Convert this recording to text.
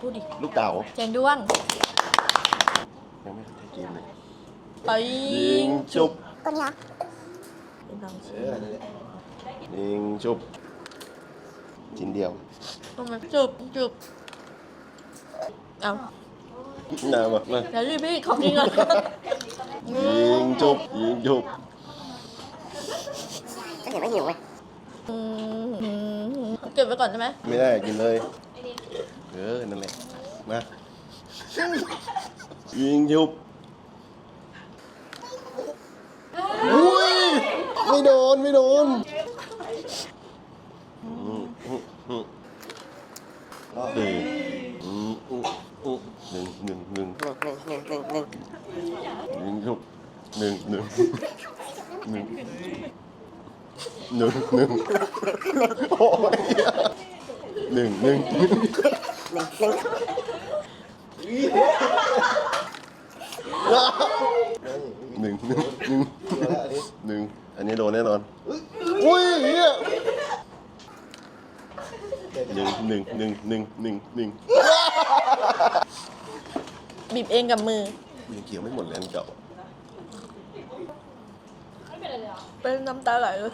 พูดดิลูกเต๋าแจงด้วงยังไม่ได้เกมเลยไปยิงจุบเป็นลองเอชิอนั่นแหละยิงจุบชิ้นเดียวมมันจุบจุบเอาน้ำมามาเดี๋ยวรีบพี่ของจริงก่อนยิงจุบยิงจุบก็เห็นว่าหิวไหมอืมเก็บไว้ก่อนได้ไหมไม่ได้กินเลย เออ นั่นแหละ มายิงจุบอุ้ย ไม่โดน ไม่โดนอืมอืมอืมหนึ่งอืมอืมอืมหนึ่งหนึ่งหนึ่งหนึ่งหนึ่งหนึ่งหนึ่งหนึ่งจุบหนึ่งหนึ่งหนึ่งหนึ่งหนึ่งโอ้ย หนึ่งหนึ่งหนึ่งหนึ่งหนึ่งหนึ่งหนึ่งหนึ่งอันนี้โดนแน่นอน อุ้ยเฮียหนึ่งหนึ่งหนึ่งหนึ่งหนึ่งหนึ่งบีบเองกับมือยังเกี่ยวไม่หมดเลยอันเก่าเป็นน้ำตาไหลเลย